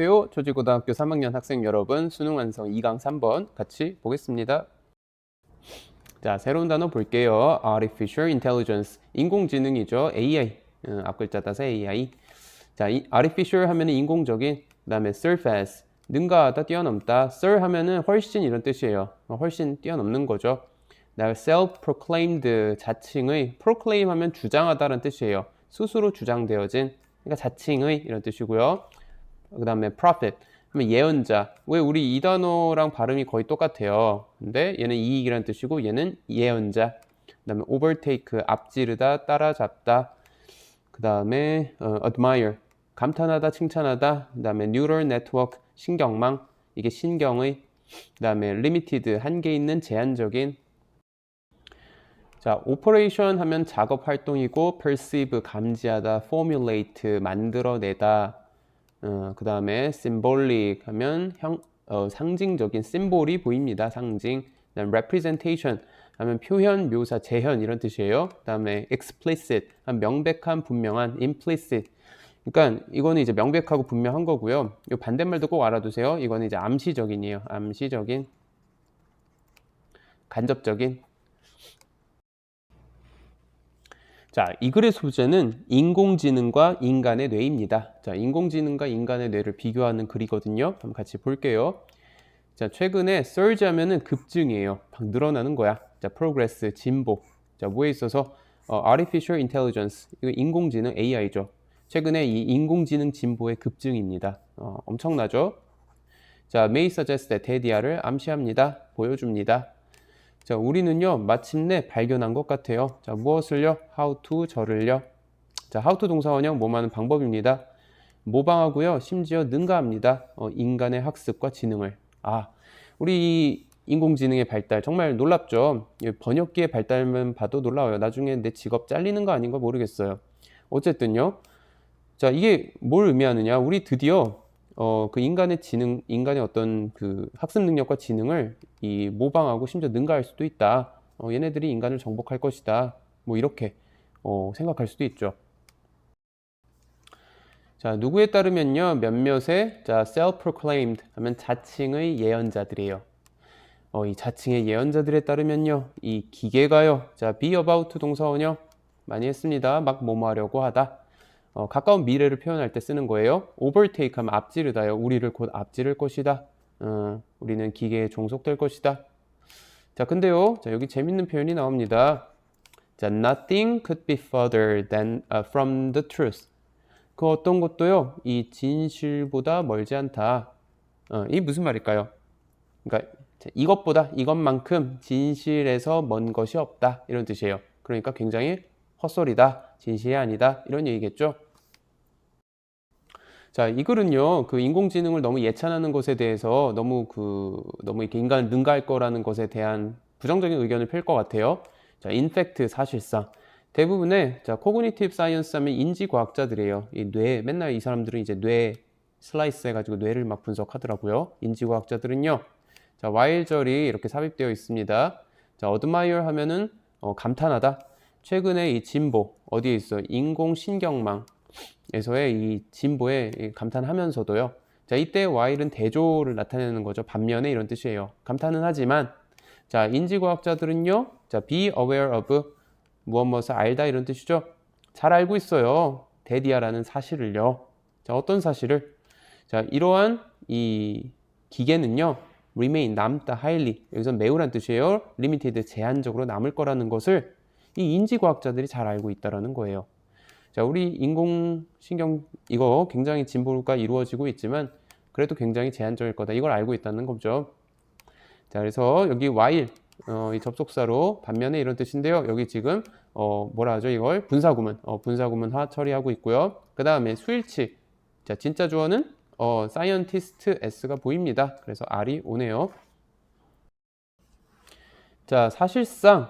안녕하세요. 조지고등학교 3학년 학생 여러분, 수능 완성 2강 3번 같이 보겠습니다. 자, 새로운 단어 볼게요. Artificial Intelligence, 인공지능이죠. AI, 어, 앞글자 따서 AI. 자, 이 Artificial 하면은 인공적인, 그 다음에 Surface, 능가하다, 뛰어넘다. Sur 하면은 훨씬 이런 뜻이에요. 어, 훨씬 뛰어넘는 거죠. 나 self-proclaimed 자칭의 proclaim 하면 주장하다라는 뜻이에요. 스스로 주장되어진 그러니까 자칭의 이런 뜻이고요. 그 다음에 하면 예언자. 왜 우리 이 단어랑 발음이 거의 똑같아요. 근데 얘는 이익이라는 뜻이고 얘는 예언자. 그 다음에 overtake 앞지르다, 따라잡다. 그 다음에 어, admire 감탄하다, 칭찬하다. 그 다음에 neural network 신경망 이게 신경의. 그 다음에 limited 한계 있는 제한적인 자, operation 하면 작업 활동이고 perceive 감지하다, formulate 만들어내다, 어, 그 다음에 symbolic 하면 형, 어, 상징적인 심볼이 보입니다. 상징. 그다음 representation 하면 표현, 묘사, 재현 이런 뜻이에요. 그 다음에 explicit 하면 명백한, 분명한, implicit. 그러니까 이거는 이제 명백하고 분명한 거고요. 이 반대말도 꼭 알아두세요. 이거는 이제 암시적인이에요. 암시적인, 간접적인. 자, 이 글의 소재는 인공지능과 인간의 뇌입니다. 자, 인공지능과 인간의 뇌를 비교하는 글이거든요. 한번 같이 볼게요. 자, 최근에 surge 하면은 급증이에요. 막 늘어나는 거야. 자, progress, 진보. 자, 뭐에 있어서 어, artificial intelligence, 이거 인공지능 AI죠. 최근에 이 인공지능 진보의 급증입니다. 어, 엄청나죠? 자, may suggest that 대디아를 암시합니다. 보여줍니다. 자, 우리는요, 마침내 발견한 것 같아요. 자, 무엇을요? how to, 저를요. 자, how to 동사원형 뭐하는 방법입니다. 모방하고요, 심지어 능가합니다. 어, 인간의 학습과 지능을. 아, 우리 이 인공지능의 발달 정말 놀랍죠? 이 번역기의 발달만 봐도 놀라워요. 나중에 내 직업 잘리는 거 아닌가 모르겠어요. 어쨌든요. 자, 이게 뭘 의미하느냐? 우리 드디어 어, 그 인간의 지능, 인간의 어떤 그 학습 능력과 지능을 이 모방하고 심지어 능가할 수도 있다. 어, 얘네들이 인간을 정복할 것이다. 뭐 이렇게 어, 생각할 수도 있죠. 자, 누구에 따르면요, 몇몇의 자, self-proclaimed 하면 자칭의 예언자들이에요. 어, 이 자칭의 예언자들에 따르면요, 이 기계가요, 자, be about 동사원형 많이 했습니다. 막 뭐뭐 하려고 하다. 어, 가까운 미래를 표현할 때 쓰는 거예요. overtake 하면 앞지르다요. 우리를 곧 앞지를 것이다. 어, 우리는 기계에 종속될 것이다. 자, 근데요, 자, 여기 재밌는 표현이 나옵니다. 자, nothing could be further than uh, from the truth. 그 어떤 것도요, 이 진실보다 멀지 않다. 어, 이 무슨 말일까요? 그러니까 이것보다 이것만큼 진실에서 먼 것이 없다 이런 뜻이에요. 그러니까 굉장히 헛소리다, 진실이 아니다 이런 얘기겠죠. 자, 이 글은요, 그 인공지능을 너무 예찬하는 것에 대해서 너무 그, 너무 이렇게 인간을 능가할 거라는 것에 대한 부정적인 의견을 펼 것 같아요. 자, 인팩트 사실상. 대부분의, 자, 코그니티브 사이언스 하면 인지과학자들이에요. 이 뇌, 맨날 이 사람들은 이제 뇌 슬라이스 해가지고 뇌를 막 분석하더라고요. 인지과학자들은요. 자, 와일절이 이렇게 삽입되어 있습니다. 자, 어드마이어 하면은, 어, 감탄하다. 최근에 이 진보, 어디에 있어? 인공신경망. 에서의 이 진보에 감탄하면서도요. 자, 이때 while은 대조를 나타내는 거죠. 반면에 이런 뜻이에요. 감탄은 하지만 자, 인지과학자들은요. 자, be aware of 무엇 무엇을 알다 이런 뜻이죠. 잘 알고 있어요. 데디아라는 사실을요. 자, 어떤 사실을? 자, 이러한 이 기계는요. remain 남다 highly 여기서 매우란 뜻이에요. limited 제한적으로 남을 거라는 것을 이 인지과학자들이 잘 알고 있다라는 거예요. 자, 우리 인공신경 이거 굉장히 진보가 이루어지고 있지만 그래도 굉장히 제한적일 거다. 이걸 알고 있다는 거죠. 자, 그래서 여기 while 어, 이 접속사로 반면에 이런 뜻인데요. 여기 지금 어, 뭐라 하죠? 이걸 분사구문, 어, 분사구문화 처리하고 있고요. 그 다음에 수일치. 자, 진짜 주어는 어, scientist s가 보입니다. 그래서 r이 오네요. 자, 사실상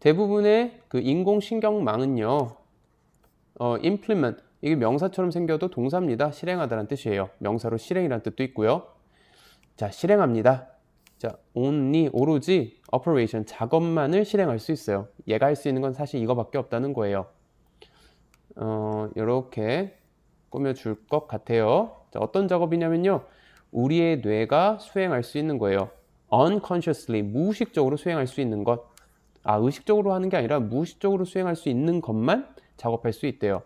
대부분의 그 인공신경망은요. 어, implement 이게 명사처럼 생겨도 동사입니다. 실행하다라는 뜻이에요. 명사로 실행이라는 뜻도 있고요. 자, 실행합니다. 자, only 오로지 operation 작업만을 실행할 수 있어요. 얘가 할 수 있는 건 사실 이거밖에 없다는 거예요. 어, 이렇게 꾸며 줄 것 같아요. 자, 자, 어떤 작업이냐면요. 우리의 뇌가 수행할 수 있는 거예요. unconsciously, 무의식적으로 수행할 수 있는 것. 아, 의식적으로 하는 게 아니라 무의식적으로 수행할 수 있는 것만 작업할 수 있대요.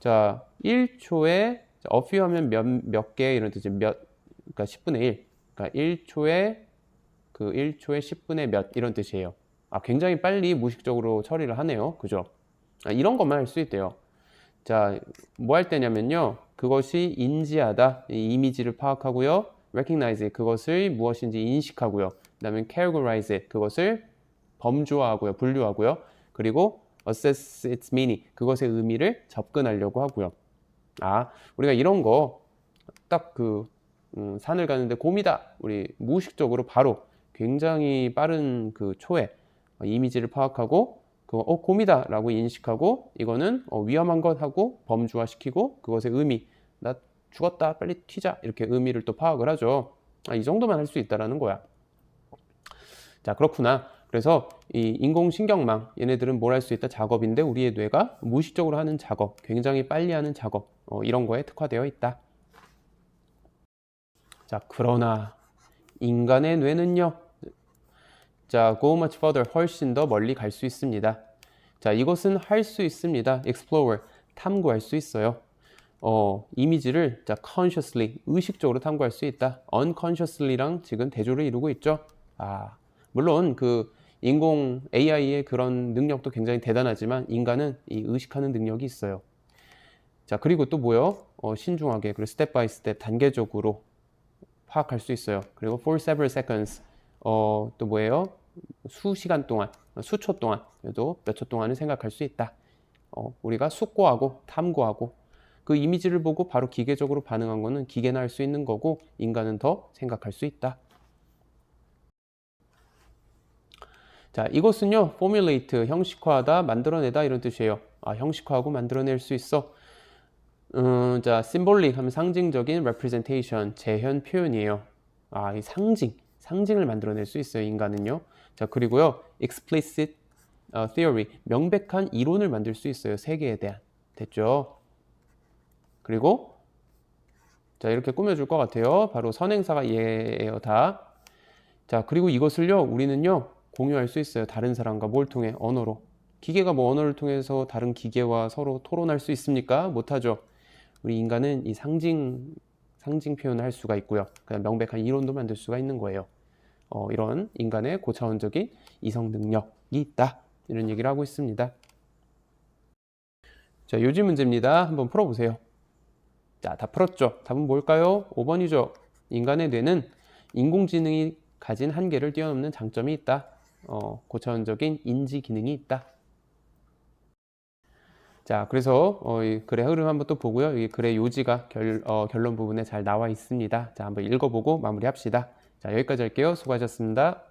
자, 1초에 a few 하면 몇, 몇 개, 이런 뜻이 몇, 그러니까 10분의 1. 그러니까 1초에 그 1초에 10분의 몇, 이런 뜻이에요. 아, 굉장히 빨리 무의식적으로 처리를 하네요. 그죠? 아, 이런 것만 할 수 있대요. 자, 뭐 할 때냐면요. 그것이 인지하다, 이 이미지를 파악하고요. recognize 그것을 무엇인지 인식하고요. 그 다음에 categorize 그것을 범주화하고요, 분류하고요. 그리고 assess its meaning 그것의 의미를 접근하려고 하고요. 아, 우리가 이런 거 딱그 음, 산을 가는데 곰이다. 우리 무의식적으로 바로 굉장히 빠른 그 초에 이미지를 파악하고 그 어, 곰이다라고 인식하고 이거는 어, 위험한 것 하고 범주화시키고 그것의 의미 나 죽었다 빨리 튀자 이렇게 의미를 또 파악을 하죠. 아, 이 정도만 할 수 있다라는 거야. 자 그렇구나. 그래서 이 인공신경망 얘네들은 뭘 할 수 있다 작업인데 우리의 뇌가 무의식적으로 하는 작업, 굉장히 빨리 하는 작업 어, 이런 거에 특화되어 있다. 자 그러나 인간의 뇌는요. 자 go much further 훨씬 더 멀리 갈 수 있습니다. 자 이것은 할 수 있습니다. explore 탐구할 수 있어요. 어, 이미지를 자 consciously 의식적으로 탐구할 수 있다. unconsciously랑 지금 대조를 이루고 있죠. 아 물론 그 인공 AI의 그런 능력도 굉장히 대단하지만 인간은 이 의식하는 능력이 있어요. 자 그리고 또 뭐요? 어, 신중하게 그리고 스텝 바이 스텝 단계적으로 파악할 수 있어요. 그리고 for several seconds 어, 또 뭐예요? 수시간 동안, 수초 동안, 그래도 몇 초 동안을 생각할 수 있다. 어, 우리가 숙고하고 탐구하고 그 이미지를 보고 바로 기계적으로 반응한 거는 기계나 할 수 있는 거고 인간은 더 생각할 수 있다. 자, 이것은요, formulate, 형식화하다, 만들어내다 이런 뜻이에요. 아, 형식화하고 만들어낼 수 있어. 음, 자, symbolic 하면 상징적인 representation, 재현 표현이에요. 아, 이 상징, 상징을 만들어낼 수 있어요, 인간은요. 자, 그리고요, explicit 어, theory, 명백한 이론을 만들 수 있어요, 세계에 대한. 됐죠? 그리고 자 이렇게 꾸며줄 것 같아요. 바로 선행사가 얘예요 다. 자 그리고 이것을요 우리는요 공유할 수 있어요. 다른 사람과 뭘 통해 언어로. 기계가 뭐 언어를 통해서 다른 기계와 서로 토론할 수 있습니까? 못하죠. 우리 인간은 이 상징 상징 표현을 할 수가 있고요. 그냥 명백한 이론도 만들 수가 있는 거예요. 어, 이런 인간의 고차원적인 이성 능력이 있다. 이런 얘기를 하고 있습니다. 자, 요즘 문제입니다. 한번 풀어보세요. 자, 다 풀었죠? 답은 뭘까요? 5번이죠. 인간의 뇌는 인공지능이 가진 한계를 뛰어넘는 장점이 있다. 어, 고차원적인 인지 기능이 있다. 자, 그래서 어, 이 글의 흐름 한번 또 보고요. 이 글의 요지가 결, 어, 결론 부분에 잘 나와 있습니다. 자, 한번 읽어보고 마무리합시다. 자, 여기까지 할게요. 수고하셨습니다.